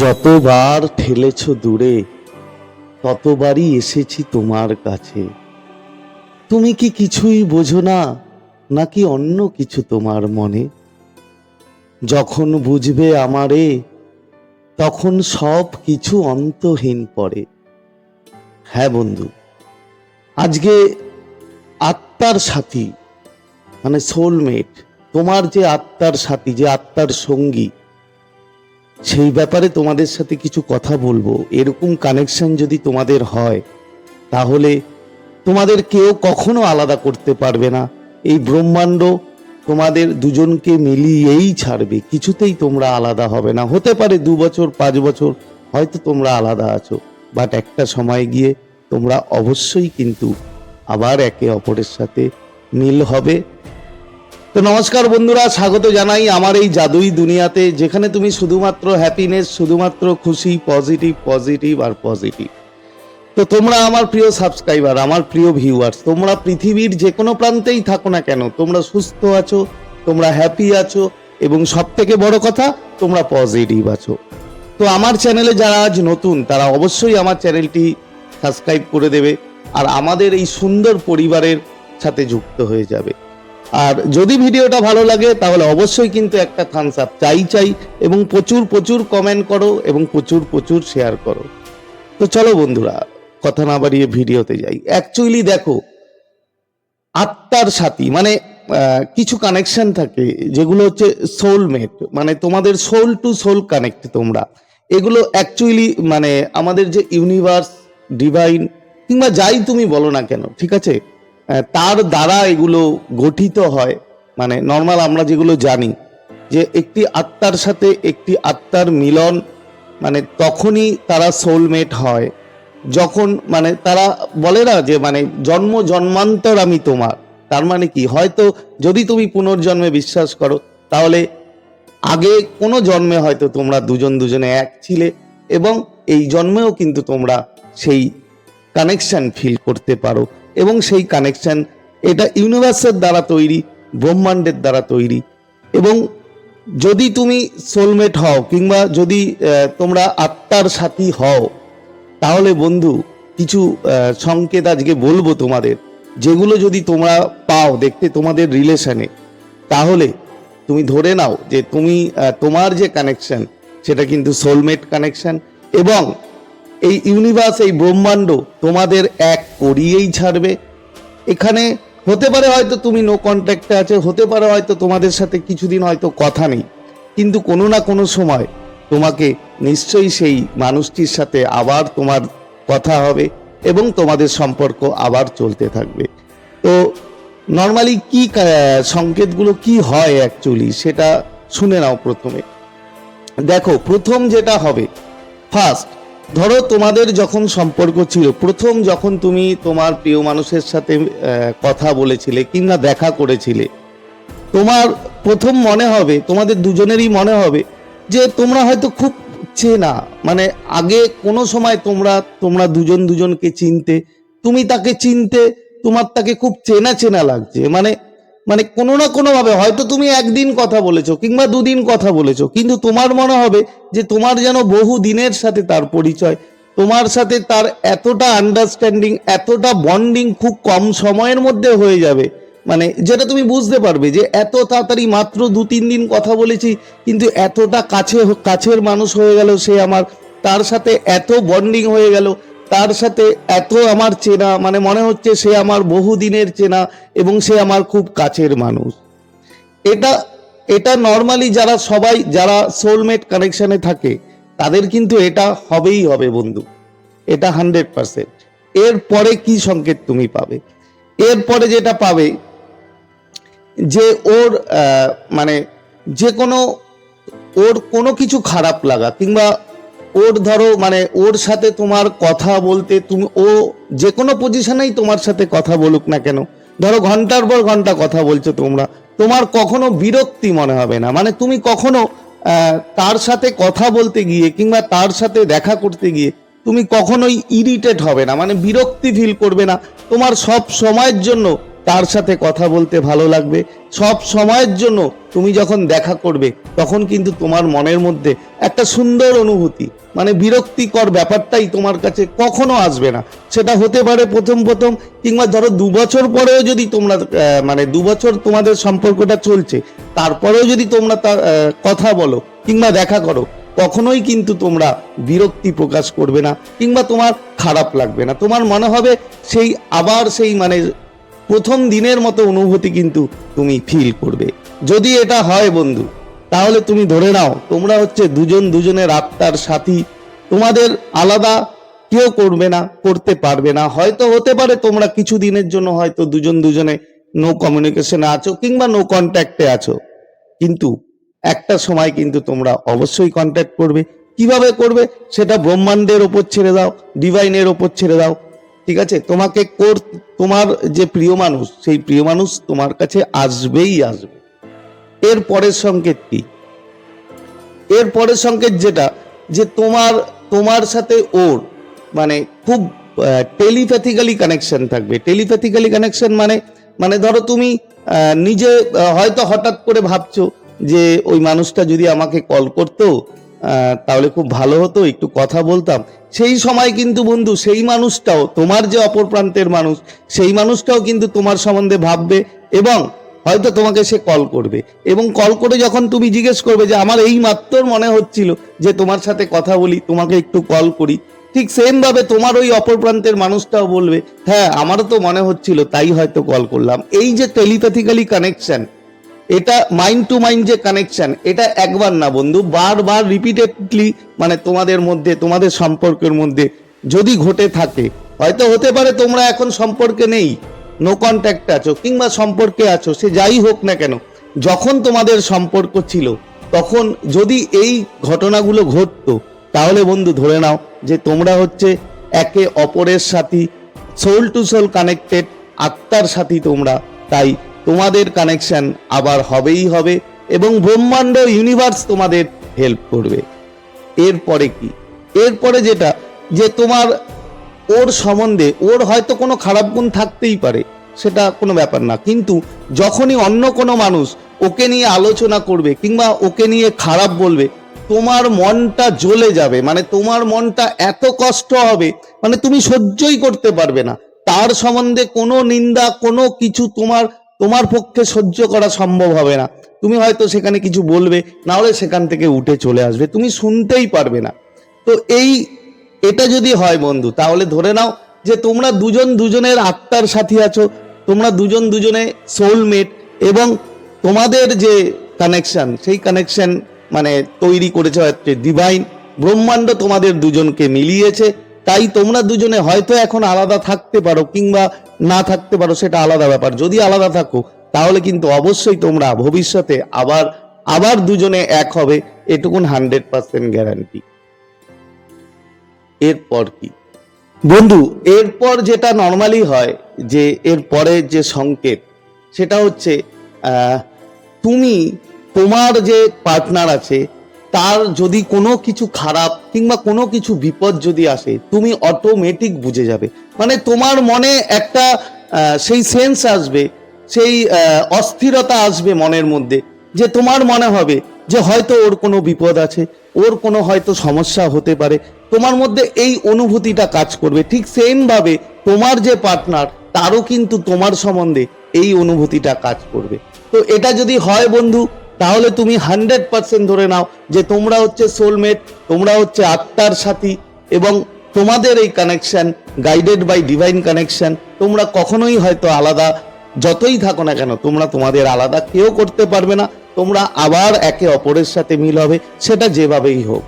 যতবার ঠেলেছ দূরে, ততবারই এসেছি তোমার কাছে। তুমি কি কিছুই বোঝো না, নাকি অন্য কিছু তোমার মনে? যখন বুঝবে আমারে, তখন সব কিছু অন্তহীন পড়ে। হ্যাঁ বন্ধু, আজকে আত্মার সাথী মানে সোলমেট তোমার যে আত্মার সাথী, যে আত্মার সঙ্গী সেই ব্যাপারে তোমাদের সাথে কিছু কথা বলব। এরকম কানেকশন যদি তোমাদের হয়, তাহলে তোমাদের কেউ কখনো আলাদা করতে পারবে না। এই ব্রহ্মাণ্ড তোমাদের দুজনকে মিলিয়েই ছাড়বে। কিছুতেই তোমরা আলাদা হবে না। হতে পারে দু বছর, পাঁচ বছর, হয়তো তোমরা আলাদা আছো। বাট একটা সময় গিয়ে তোমরা অবশ্যই কিন্তু আবার একে অপরের সাথে মিল হবে। তো নমস্কার বন্ধুরা, স্বাগত জানাই আমার এই জাদুই দুনিয়াতে, যেখানে তুমি শুধুমাত্র হ্যাপিনেস শুধুমাত্র খুশি পজিটিভ পজিটিভ আর পজিটিভ তো তোমরা আমার প্রিয় সাবস্ক্রাইবার আমার প্রিয় ভিউয়ার্স তোমরা পৃথিবীর যে কোনো প্রান্তেই থাকো না কেন, তোমরা সুস্থ আছো, তোমরা হ্যাপি আছো, এবং সব থেকে বড় কথা, তোমরা পজিটিভ আছো। তো আমার চ্যানেলে যারা আজ নতুন, তারা অবশ্যই আমার চ্যানেলটি সাবস্ক্রাইব করে দেবে, আর আমাদের এই সুন্দর পরিবারের সাথে যুক্ত হয়ে যাবে। আর যদি ভিডিওটা ভালো লাগে, তাহলে অবশ্যই কিন্তু একটা থামস আপ চাই চাই এবং প্রচুর প্রচুর কমেন্ট করো এবং প্রচুর প্রচুর শেয়ার করো। তো চলো বন্ধুরা, কথা না বাড়িয়ে ভিডিওতে যাই। অ্যাকচুয়ালি দেখো, আত্মার সাথী মানে কিছু কানেকশন থাকে যেগুলো হচ্ছে সোলমেট মানে তোমাদের সোল টু সোল কানেক্ট তোমরা। এগুলো অ্যাকচুয়ালি মানে আমাদের যে ইউনিভার্স ডিভাইন কিংবা যাই তুমি বলো না কেন, ঠিক আছে? তার দ্বারা এগুলো গঠিত হয়। মানে নর্মাল আমরা যেগুলো জানি, যে একটি আত্মার সাথে একটি আত্মার মিলন মানে তখনই তারা সোলমেট হয়। যখন মানে তারা বলে না যে মানে জন্ম জন্মান্তর আমি তোমার। তার মানে কি? হয়তো যদি তুমি পুনর্জন্মে বিশ্বাস করো, তাহলে আগে কোনো জন্মে হয়তো তোমরা দুজন দুজনে এক ছিলে এবং এই জন্মেও কিন্তু তোমরা সেই কানেকশন ফিল করতে পারো। এবং সেই কানেকশন এটা ইউনিভার্সের দ্বারা তৈরি, ব্রহ্মাণ্ডের দ্বারা তৈরি। এবং যদি তুমি সোলমেট হও কিংবা যদি তোমরা আত্মার সাথী হও, তাহলে বন্ধু, কিছু সংকেত আজকে বলব তোমাদের। যেগুলো যদি তোমরা পাও, দেখতে তোমাদের রিলেশনে তাহলে তুমি ধরে নাও যে তুমি তোমার যে কানেকশন সেটা কিন্তু সোলমেট কানেকশন এবং এই ইউনিভার্স, এই ব্রহ্মাণ্ড তোমাদের এক করিয়েই ছাড়বে। এখানে হতে পারে হয়তো তুমি নো কন্ট্যাক্টে আছে, হতে পারে হয়তো তোমাদের সাথে কিছুদিন হয়তো কথা নেই। কিন্তু কোনো না কোনো সময় তোমাকে নিশ্চয়ই সেই মানুষটির সাথে আবার তোমার কথা হবে এবং তোমাদের সম্পর্ক আবার চলতে থাকবে। তো নর্মালি কি সংকেতগুলো কি হয় অ্যাকচুয়ালি সেটা শুনে নাও প্রথমে। দেখো, প্রথম যেটা হবে ফার্স্ট ধরো তোমাদের যখন সম্পর্ক ছিল, প্রথম যখন তুমি তোমার প্রিয় মানুষের সাথে কথা বলেছিলে কিংবা দেখা করেছিলে, তোমার প্রথম মনে হবে, তোমাদের দুজনেরই মনে হবে যে তোমরা হয়তো খুব চেনা। মানে আগে কোনো সময় তোমরা তোমরা দুজন দুজনকে চিনতে, তুমি তাকে চিনতে, তোমার তাকে খুব চেনা চেনা লাগছে। মানে মানে কোনো না কোনো ভাবে, হয়তো তুমি একদিন কথা বলেছ কিংবা দুদিন কথা বলেছ, কিন্তু তোমার মনে হবে যে তোমার যেন বহু দিনের সাথে তার পরিচয়, তোমার সাথে তার এতটা আন্ডারস্ট্যান্ডিং এতটা বন্ডিং খুব কম সময়ের মধ্যে হয়ে যাবে। মানে যেটা তুমি বুঝতে পারবে যে এত তাড়াতাড়ি মাত্র দু তিন দিন কথা বলেছি, কিন্তু এতটা কাছে, কাছের মানুষ হয়ে গেল সে আমার, তার সাথে এত বন্ডিং হয়ে গেল তার সাথে এত আমার চেনা মানে মনে হচ্ছে সে আমার বহু দিনের চেনা এবং সে আমার খুব কাছের মানুষ। এটা এটা নর্মালি যারা সবাই, যারা সোলমেট কানেকশনে থাকে, তাদের কিন্তু এটা হবেই হবে বন্ধু। এটা হান্ড্রেড পার্সেন্ট এরপরে কি সংকেত তুমি পাবে? এরপরে যেটা পাবে, যে ওর মানে যে কোনো, ওর কোনো কিছু খারাপ লাগা কিংবা ওর ধরো মানে ওর সাথে তোমার কথা বলতে তুমি, ও যে কোনো পজিশনেই তোমার সাথে কথা বলুক না কেন। ধরো, ঘণ্টার পর ঘণ্টা কথা বলছো তোমরা। তোমার কখনো বিরক্তি মনে হবে না। মানে তুমি কখনো তার সাথে কথা বলতে গিয়ে কিংবা তার সাথে দেখা করতে গিয়ে তুমি কখনোই ইরিটেট হবে না। মানে বিরক্তি ফিল করবে না। তোমার সব সময়ের জন্য তার সাথে কথা বলতে ভালো লাগবে। সব সময়ের জন্য তুমি যখন দেখা করবে, তখন কিন্তু তোমার মনের মধ্যে একটা সুন্দর অনুভূতি মানে বিরক্তিকর ব্যাপারটাই তোমার কাছে কখনো আসবে না। সেটা হতে পারে প্রথম প্রথম, কিংবা ধরো দু বছর পরেও যদি তোমরা মানে দু বছর তোমাদের সম্পর্কটা চলছে, তারপরেও যদি তোমরা তা কথা বলো, কিংবা দেখা করো, কখনোই কিন্তু তোমরা বিরক্তি প্রকাশ করবে না, কিংবা তোমার খারাপ লাগবে না। তোমার মনে হবে সেই আবার সেই মানে প্রথম দিনের মতো অনুভূতি কিন্তু তুমি ফিল করবে। যদি এটা হয় বন্ধু, তাহলে তুমি ধরে নাও, তোমরা হচ্ছে দুজন দুজনের আত্মার সাথী। তোমাদের আলাদা কেউ করবে না, করতে পারবে না। হয়তো হতে পারে তোমরা কিছু দিনের জন্য হয়তো দুজন দুজনে নো কমিউনিকেশনে আছো কিংবা নো কন্ট্যাক্টে আছো। কিন্তু একটা সময় কিন্তু তোমরা অবশ্যই কন্ট্যাক্ট করবে। কীভাবে করবে? সেটা ব্রহ্মাণ্ডের ওপর ছেড়ে দাও ডিভাইনের ওপর ছেড়ে দাও। ঠিক আছে? তোমাকে কোর, তোমার যে প্রিয় মানুষ, সেই প্রিয় মানুষ তোমার কাছে আসবেই আসবে। এর পরের সংকেত কি? এর পরের সংকেত যেটা, যে তোমার তোমার সাথে ওর মানে খুব টেলিপ্যাথিক্যালি কানেকশন থাকবে। টেলিপ্যাথিক্যালি কানেকশন মানে মানে ধরো তুমি নিজে হয়তো হঠাৎ করে ভাবছ যে ওই মানুষটা যদি আমাকে কল করতো তাহলে খুব ভালো হতো, একটু কথা বলতাম। সেই সময় কিন্তু বন্ধু, সেই মানুষটাও, তোমার যে অপর প্রান্তের মানুষ, সেই মানুষটাও কিন্তু তোমার সম্বন্ধে ভাববে এবং হয়তো তোমাকে সে কল করবে। এবং কল করে যখন তুমি জিজ্ঞেস করবে যে, আমার এই মাত্র মনে হচ্ছিল যে তোমার সাথে কথা বলি, তোমাকে একটু কল করি। ঠিক সেমভাবে তোমার ওই অপর প্রান্তের মানুষটাও বলবে হ্যাঁ আমারও তো মনে হচ্ছিল, তাই হয়তো কল করলাম। এই যে টেলিপ্যাথিক্যালি কানেকশন এটা মাইন্ড টু মাইন্ড যে কানেকশন এটা একবার না বন্ধু, বারবার রিপিটেডলি মানে তোমাদের মধ্যে, তোমাদের সম্পর্কের মধ্যে যদি ঘটে থাকে, হয়তো হতে পারে তোমরা এখন সম্পর্কে নেই নো কন্ট্যাক্ট আছো, কিংবা সম্পর্কে আছো, সে যাই হোক না কেন, যখন তোমাদের সম্পর্ক ছিল, তখন যদি এই ঘটনাগুলো ঘটতো, তাহলে বন্ধু ধরে নাও যে তোমরা হচ্ছে একে অপরের সাথী সোল টু সোল কানেক্টেড আত্মার সাথী তোমরা, তাই তোমাদের কানেকশন আবার হবেই হবে এবং ব্রহ্মাণ্ড ইউনিভার্স তোমাদের হেল্প করবে। এরপরে কি? এরপরে যেটা, যে তোমার ওর সম্বন্ধে, ওর হয়তো কোনো খারাপ গুণ থাকতেই পারে, সেটা কোনো ব্যাপার না। কিন্তু যখনই অন্য কোনো মানুষ ওকে নিয়ে আলোচনা করবে কিংবা ওকে নিয়ে খারাপ বলবে, তোমার মনটা জ্বলে যাবে। মানে তোমার মনটা এত কষ্ট হবে মানে তুমি সহ্যই করতে পারবে না। তার সম্বন্ধে কোনো নিন্দা, কোনো কিছু তোমার তোমার পক্ষে সহ্য করা সম্ভব হবে না। তুমি হয়তো সেখানে কিছু বলবে না হলে সেখান থেকে উঠে চলে আসবে। তুমি শুনতেই পারবে না। তো এই, এটা যদি হয় বন্ধু, তাহলে ধরে নাও যে তোমরা দুজন দুজনের আত্মার সাথী আছো, তোমরা দুজন দুজনে সোলমেট এবং তোমাদের যে কানেকশন সেই কানেকশন মানে তৈরি করেছে হচ্ছে ডিভাইন ব্রহ্মাণ্ড তোমাদের দুজনকে মিলিয়েছে। তাই তোমরা দুজনে হয়তো এখন আলাদা থাকতে পারো কিংবা না থাকতে পারো, সেটা আলাদা ব্যাপার। যদি আলাদা থাকো, তাহলে কিন্তু অবশ্যই তোমরা ভবিষ্যতে আবার আবার দুজনে এক হবে, এটুকুন হান্ড্রেড পার্সেন্ট গ্যারান্টি। এরপর কি? বন্ধু, এরপর যেটা নর্মালি হয়, যে এর পরের যে সংকেত, সেটা হচ্ছে তুমি তোমার যে পার্টনার আছে তার যদি কোনো কিছু খারাপ কিংবা কোনো কিছু বিপদ যদি আসে, তুমি অটোমেটিক বুঝে যাবে। মানে তোমার মনে একটা সেই সেন্স আসবে, সেই অস্থিরতা আসবে মনের মধ্যে, যে তোমার মনে হবে যে হয়তো ওর কোনো বিপদ আছে, ওর কোনো হয়তো সমস্যা হতে পারে। তোমার মধ্যে এই অনুভূতিটা কাজ করবে। ঠিক সেমভাবে তোমার যে পার্টনার তারও কিন্তু তোমার সম্বন্ধে এই অনুভূতিটা কাজ করবে। তো এটা যদি হয় বন্ধু তাহলে তুমি হান্ড্রেড পার্সেন্ট ধরে নাও যে তোমরা হচ্ছে সোলমেট তোমরা হচ্ছে আত্মার সাথী এবং তোমাদের এই connection guided by divine connection তোমরা কখনোই হয়তো আলাদা, যতই থাকো না কেন, তোমরা তোমাদের আলাদা কেউ করতে পারবে না, তোমরা আবার একে অপরের সাথে মিল হবে, সেটা যেভাবেই হোক।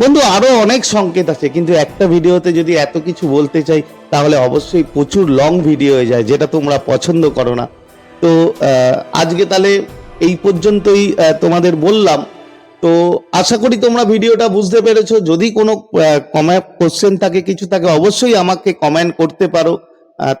বন্ধু আরও অনেক সংকেত আছে, কিন্তু একটা ভিডিওতে যদি এত কিছু বলতে চাই, তাহলে অবশ্যই প্রচুর লং ভিডিও হয়ে যায়, যেটা তোমরা পছন্দ করো না। তো আজকে তাহলে এই পর্যন্তই তোমাদের বললাম। তো আশা করি তোমরা ভিডিওটা বুঝতে পেরেছ। যদি কোনো কমেন্ট কোশ্চেন থাকে, কিছু থাকে, অবশ্যই আমাকে কমেন্ট করতে পারো।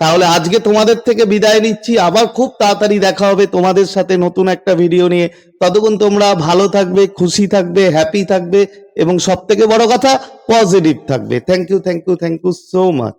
তাহলে আজকে তোমাদের থেকে বিদায় নিচ্ছি। আবার খুব তাড়াতাড়ি দেখা হবে তোমাদের সাথে নতুন একটা ভিডিও নিয়ে। ততক্ষণ তোমরা ভালো থাকবে, খুশি থাকবে হ্যাপি থাকবে এবং সব থেকে বড় কথা পজিটিভ থাকবে। Thank you thank you thank you so much